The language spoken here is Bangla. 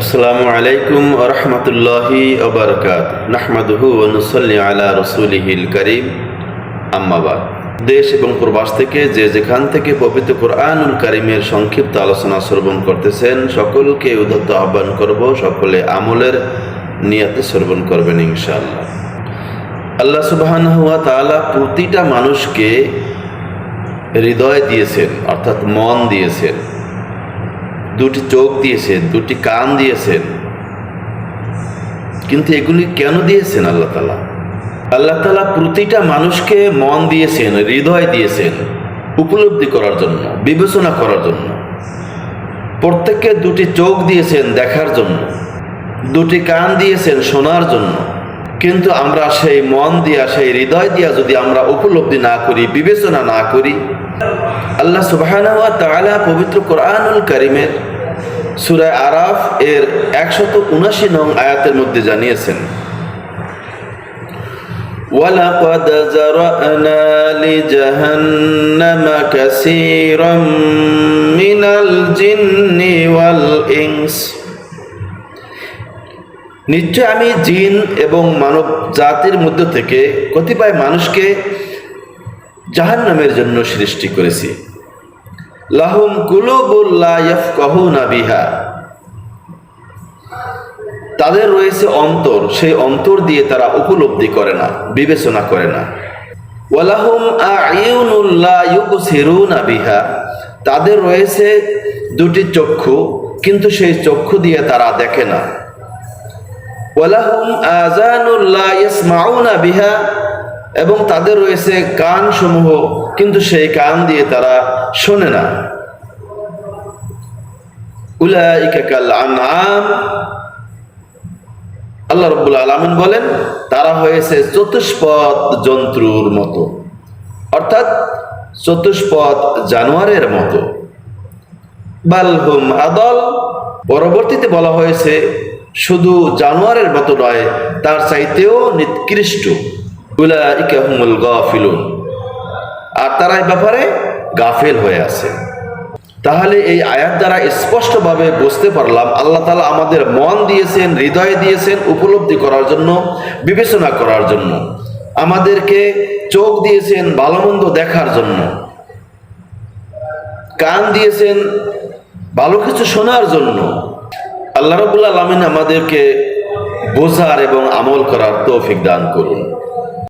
আসসালামু আলাইকুম রহমতুল্লাহি ওবরকাত নাহমাদুহু অনুসল্লি আলা রসুলিহিল করিম। আম্মাবাদ দেশ এবং প্রবাস থেকে যে যেখান থেকে পবিত্র কোরআনুল করিমের সংক্ষিপ্ত আলোচনা শ্রবণ করতেছেন, সকলকে উদত্ত আহ্বান করব, সকলে আমলের নিয়াতে শ্রবণ করবেন ইনশাআল্লাহ। আল্লাহ সুবাহান হুয়া তাআলা প্রতিটা মানুষকে হৃদয় দিয়েছেন, অর্থাৎ মন দিয়েছেন। দুটি চোখ দিয়েছেন, দুটি কান দিয়েছেন। কিন্তু এগুলি কেন দিয়েছেন আল্লাহ তালা আল্লাহ তালা প্রতিটা মানুষকে মন দিয়েছেন, হৃদয় দিয়েছেন উপলব্ধি করার জন্য, বিবেচনা করার জন্য। প্রত্যেককে দুটি চোখ দিয়েছেন দেখার জন্য, দুটি কান দিয়েছেন শোনার জন্য। কিন্তু আমরা সেই মন দিয়া সেই হৃদয় দিয়া যদি আমরা উপলব্ধি না করি বিবেচনা না করি আল্লাহ সুবহানাহু ওয়া তাআলা পবিত্র কোরআনুল কারিমের সূরা আরাফ এর একশত উনাশি নং আয়াতের মধ্যে জানিয়েছেন ولقد ذرأنا لجهنم كثيرا من الجن والإنس নিশ্চয় আমি জিন এবং মানব জাতির মধ্য থেকে কতিপয় মানুষকে জাহান্নামের জন্য সৃষ্টি করেছি। লাহুম কুলুবুল্লা ইয়াফকাহুনা বিহা। তাদের রয়েছে অন্তর, সেই অন্তর দিয়ে তারা উপলব্ধি করে না, বিবেচনা করে না। ওয়ালাহুম আইউনুল্লা ইউবসিরুনা বিহা। তাদের রয়েছে দুটি চক্ষু, কিন্তু সেই চক্ষু দিয়ে তারা দেখে না। ওয়ালাহুম আজানুল্লা ইয়াসমাউনা বিহা, এবং তাদের রয়েছে কান সমূহ কিন্তু সেই কান দিয়ে তারা শোনে না। উলাইকা কাল আনআম। আল্লাহ রব্বুল আলমিন বলেন, তারা হয়েছে চতুষ্পদ জন্তুর মতো, অর্থাৎ চতুষ্পদ জানোয়ারের মতো। বালহুম আদল, পরবর্তীতে বলা হয়েছে শুধু জানোয়ারের মতো নয়, তার চাইতেও নিকৃষ্ট। আর তারা এই ব্যাপারে গাফেল হয়ে আছে। তাহলে এই আয়াত দ্বারা স্পষ্টভাবে বুঝতে পারলাম, আল্লাহ তালা আমাদের মন দিয়েছেন, হৃদয় দিয়েছেন উপলব্ধি করার জন্য, বিবেচনা করার জন্য। আমাদেরকে চোখ দিয়েছেন ভালো মন্দ দেখার জন্য। কান দিয়েছেন, ভালো কিছু শোনার জন্য। আল্লাহ রবুল্লা আলমিন আমাদেরকে বোঝার এবং আমল করার তৌফিক দান করুন।